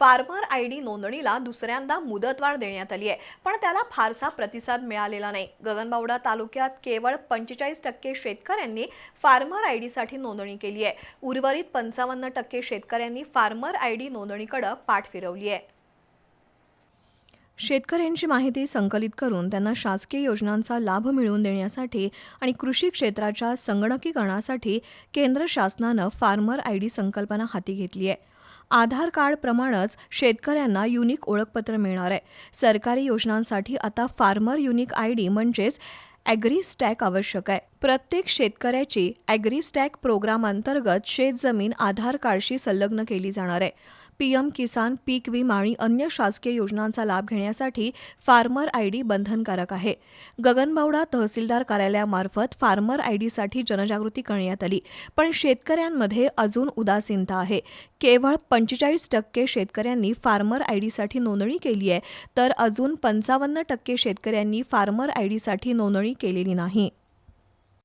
Farmer I D नोंदणीला दुसऱ्यांदा मुदतवाढ देण्यात आली आहे. पण त्याला फारसा प्रतिसाद मिळालेला नाही. गगनबावडा तालुक्यात केवळ पंचेचाळीस टक्के शेतकऱ्यांनी फार्मर आय डीसाठी नोंदणी केली आहे. उर्वरित पंचावन्न टक्के शेतकऱ्यांनी फार्मर आय डी नोंदणीकडे पाठ फिरवली आहे. शेतकऱ्यांची माहिती संकलित करून त्यांना शासकीय योजनांचा लाभ मिळवून देण्यासाठी आणि कृषी क्षेत्राच्या संगणकीकरणासाठी केंद्र शासनानं फार्मर आय डी संकल्पना हाती घेतली आहे. आधार कार्डप्रमाणेच शेतकऱ्यांना युनिक ओळखपत्र मिळणार आहे. सरकारी योजनांसाठी आता फार्मर युनिक आय डी म्हणजेच ॲग्री स्टॅक आवश्यक आहे. प्रत्येक शेतकऱ्याची ॲग्री स्टॅक प्रोग्राम अंतर्गत शेतजमीन आधार कार्डशी संलग्न केली जाणार आहे. पीएम किसान पीक विमा आणि अन्य शासकीय योजनांचा लाभ घेण्यासाठी फार्मर आय डी बंधनकारक आहे. गगनबावडा तहसीलदार कार्यालयामार्फत फार्मर आय डीसाठी जनजागृती करण्यात आली. पण शेतकऱ्यांमध्ये अजून उदासीनता आहे. केवळ पंचेचाळीस टक्के शेतकऱ्यांनी फार्मर आय डीसाठी नोंदणी केली आहे तर अजून पंचावन्न टक्के शेतकऱ्यांनी फार्मर आय डीसाठी नोंदणी केलेली नाही.